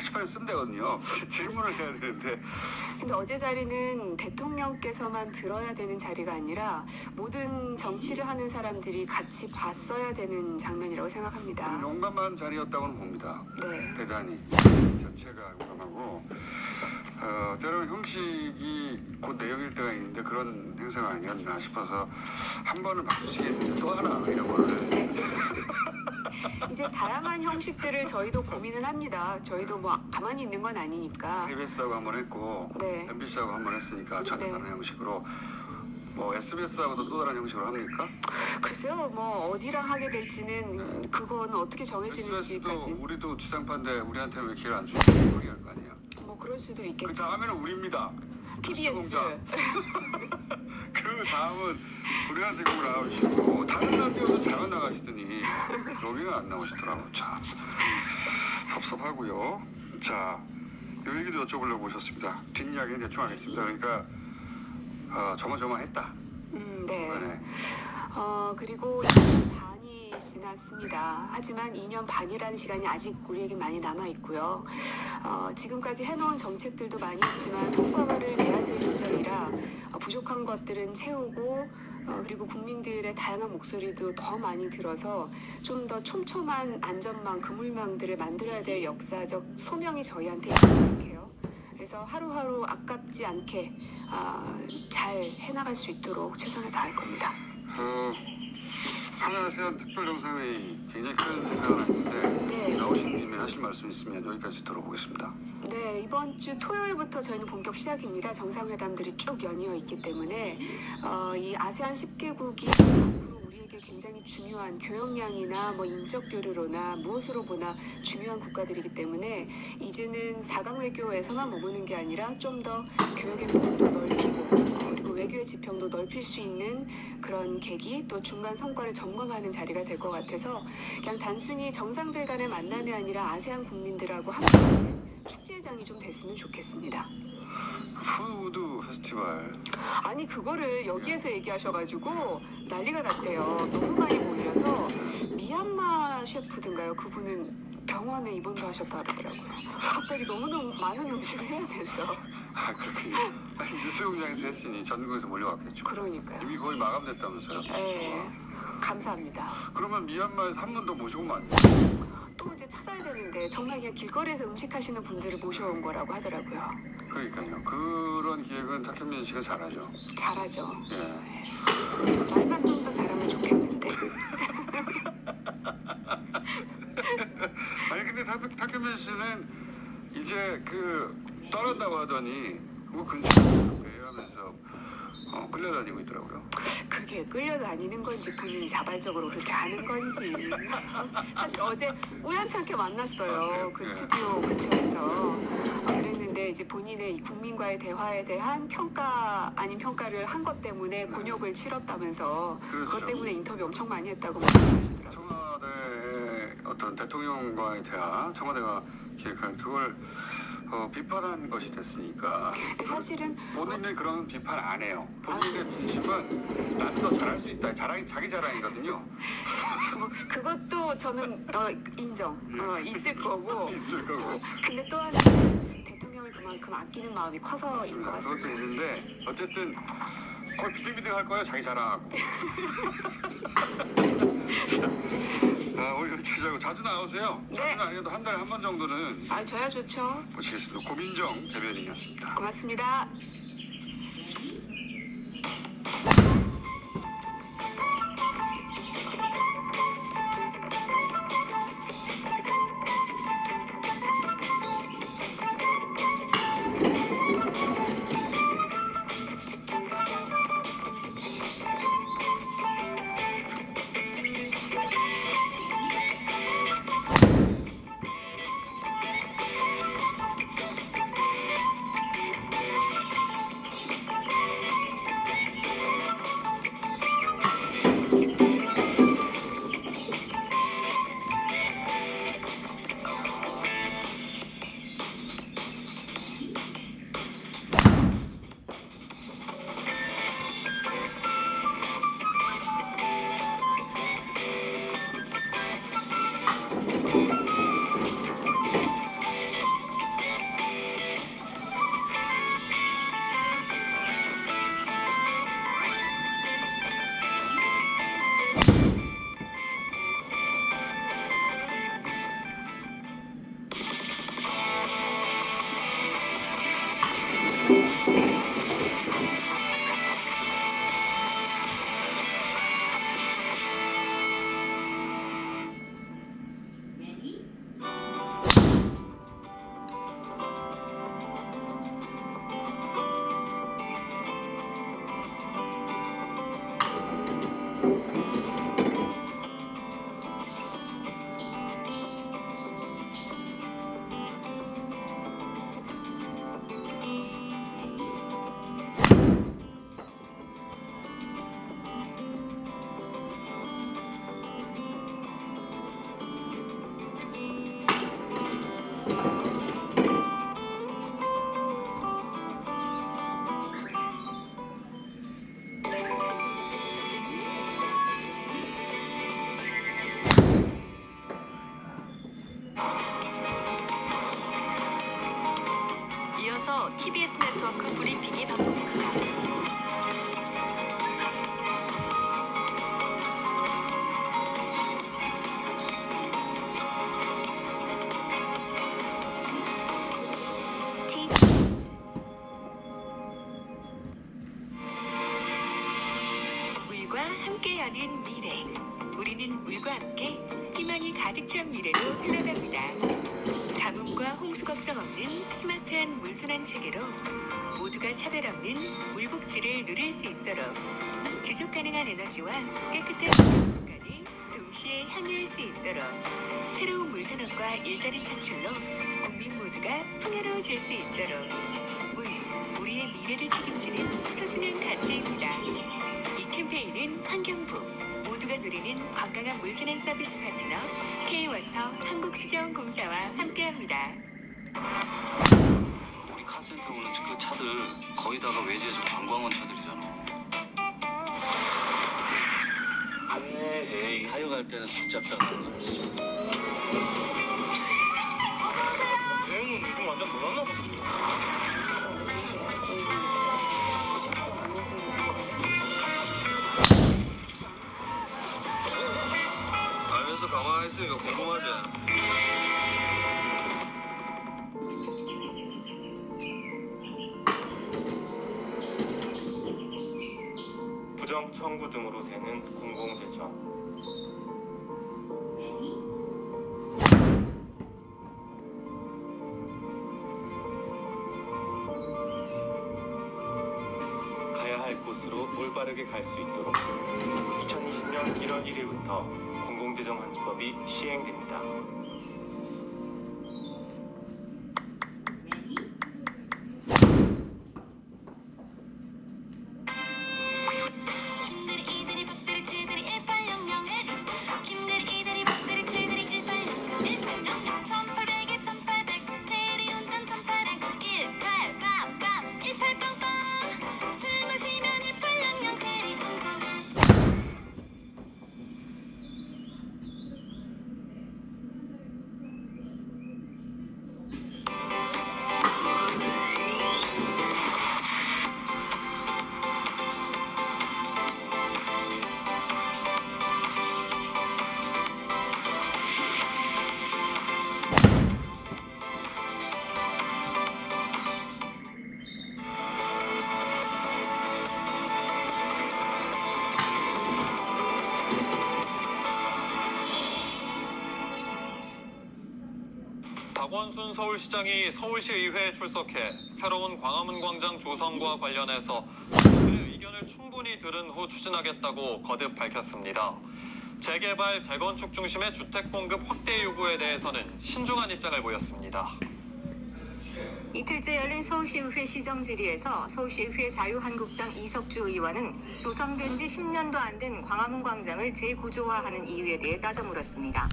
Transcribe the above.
게시판에 쓰면 되거든요. 질문을 해야 되는데 근데 어제 자리는 대통령께서만 들어야 되는 자리가 아니라 모든 정치를 하는 사람들이 같이 봤어야 되는 장면이라고 생각합니다. 용감한 자리였다고는 봅니다. 네. 대단히 자체가 용감하고 어, 때로는 형식이 곧 내용일 때가 있는데 그런 행사가 아니었나 싶어서 한 번은 박수치겠는데 또 하나 이런 거를 이제 다양한 형식들을 저희도 고민을 합니다. 저희도 뭐 가만히 있는 건 아니니까. KBS하고 한 번 했고 네. MBC하고 한 번 했으니까 전혀 네. 다른 형식으로 뭐 SBS하고도 또 다른 형식으로 합니까? 글쎄요, 뭐 어디랑 하게 될지는 그건 어떻게 SBS도 정해지는지까지 우리도 지상파인데 우리한테는 왜 기회를 안 주는지 확인할 거 아니야. 뭐 그럴 수도 그 있겠죠. 다음에는 우리입니다. TBS. 뉴스공장. 그 다음은 우리한테 곡을 나와주시고 다른 라디오도 잘 나가시더니 여기는 안 나오시더라고 참 섭섭하고요 자 요 얘기도 여쭤보려고 오셨습니다 뒷이야기는 대충 하겠습니다 그러니까 어, 조마조마했다 음, 네. 이번에 어, 그리고 2년 반이 지났습니다. 하지만 2년 반이라는 시간이 아직 우리에게 많이 남아 있고요. 어, 지금까지 해놓은 정책들도 많이 있지만 성과를 내야 될 시점이라 어, 부족한 것들은 채우고 어, 그리고 국민들의 다양한 목소리도 더 많이 들어서 좀 더 촘촘한 안전망, 그물망들을 만들어야 될 역사적 소명이 저희한테 있다고 생각해요. 그래서 하루하루 아깝지 않게 아, 잘 해나갈 수 있도록 최선을 다할 겁니다. 그 하나아세안 특별정상회의 굉장히 큰 행사가 있는데 네. 나오신 김에 하실 말씀 있으면 여기까지 들어보겠습니다 네, 이번 주 토요일부터 저희는 본격 시작입니다. 정상회담들이 쭉 연이어 있기 때문에 어, 이 아세안 10개국이 앞으로 우리에게 굉장히 중요한 교역량이나 뭐 인적 교류로나 무엇으로 보나 중요한 국가들이기 때문에 이제는 사강 외교에서만 머무는 게 아니라 좀 더 교역의 폭도 넓히고 어, 그리고 외교의 지평도 넓힐 수 있는 그런 계기 또 중간 성과를 점검하는 자리가 될 것 같아서 그냥 단순히 정상들 간의 만남이 아니라 아세안 국민들하고 함께 축제장이 좀 됐으면 좋겠습니다. 푸드 페스티벌 아니 그거를 여기에서 얘기하셔가지고 난리가 났대요. 너무 많이 모여서 미얀마 셰프든가요? 그분은 병원에 입원도 하셨다 그러더라고요. 갑자기 너무너무 많은 음식을 해야 됐어. 아 그렇군요 아니, 뉴스 공장에서 했으니 전국에서 몰려왔겠죠 그러니까요. 이미 거의 마감됐다면서요 네, 감사합니다. 그러면 미얀마에서 한 분 더 모시고 오면 안 돼요? 또 이제 찾아야 되는데 정말 그냥 길거리에서 음식 하시는 분들을 모셔온 거라고 하더라고요. 그러니까요. 그런 기획은 탁현민 씨가 잘하죠. 잘하죠. 예. 말만 좀 더 잘하면 좋겠는데. 아니 근데 탁, 탁현민 씨는 이제 그 떠난다고 하더니 그 근처에서 배회하면서 어, 끌려다니고 있더라고요. 그게 끌려다니는 건지 본인이 자발적으로 그렇게 하는 건지 사실 어제 우연찮게 아, 만났어요 그래요? 그 네. 스튜디오 근처에서 어, 그랬는데 이제 본인의 이 국민과의 대화에 대한 평가 아닌 평가를 한 것 때문에 곤욕을 치렀다면서 네. 그렇죠. 그것 때문에 인터뷰 엄청 많이 했다고 말씀하시더라고요 청와대의 어떤 대통령과의 대화, 청와대가 기획한 그걸 어, 비판한 것이 됐으니까. 근데 사실은 본인은 그런 비판 안 해요. 본인의 진심은 나는 더 잘할 수 있다. 자랑, 자기 자랑이거든요. 뭐 그것도 저는 어, 인정. 어, 있을 거고. 있을 거고. 근데 또 하나 대통령을 그만큼 아끼는 마음이 커서인 것 그것도 같습니다. 있는데 어쨌든 거의 비등비등 할 거예요 자기 자랑하고 하자고 자주 나오세요 네. 자주는 아니어도 한 달에 한 번 정도는 아 저야 좋죠 모시겠습니다 고민정 대변인이었습니다 고맙습니다. 우리는 물과 함께 희망이 가득 찬 미래로 흘러갑니다. 가뭄과 홍수 걱정 없는 스마트한 물순환 체계로 모두가 차별 없는 물 복지를 누릴 수 있도록 지속 가능한 에너지와 깨끗한 공간에 동시에 향유할 수 있도록 새로운 물산업과 일자리 창출로 국민 모두가 풍요로워질 수 있도록 물, 우리의 미래를 책임지는 소중한 가치입니다. 이 캠페인은 환경부 모두가 누리는 건강한 물순환 서비스 파트너 K워터 한국시정공사와 함께합니다. 우리 카센터 오는 그 차들 거의 다가 외지에서 관광원 차들이잖아. 에이, 하여갈 때는 붙잡다가. 대형은 요즘 완전 놀랐나 보다. 있으니까 궁금하지? 부정 청구 등으로 새는 공공재정. 가야 할 곳으로 올바르게 갈 수 있도록 2020년 1월 1일부터 공공재정 환수법이 시행됩니다. 박원순 서울시장이 서울시의회에 출석해 새로운 광화문 광장 조성과 관련해서 시민들의 의견을 충분히 들은 후 추진하겠다고 거듭 밝혔습니다. 재개발, 재건축 중심의 주택 공급 확대 요구에 대해서는 신중한 입장을 보였습니다. 이틀째 열린 서울시의회 시정질의에서 서울시의회 자유한국당 이석주 의원은 조성된 지 10년도 안 된 광화문 광장을 재구조화하는 이유에 대해 따져 물었습니다.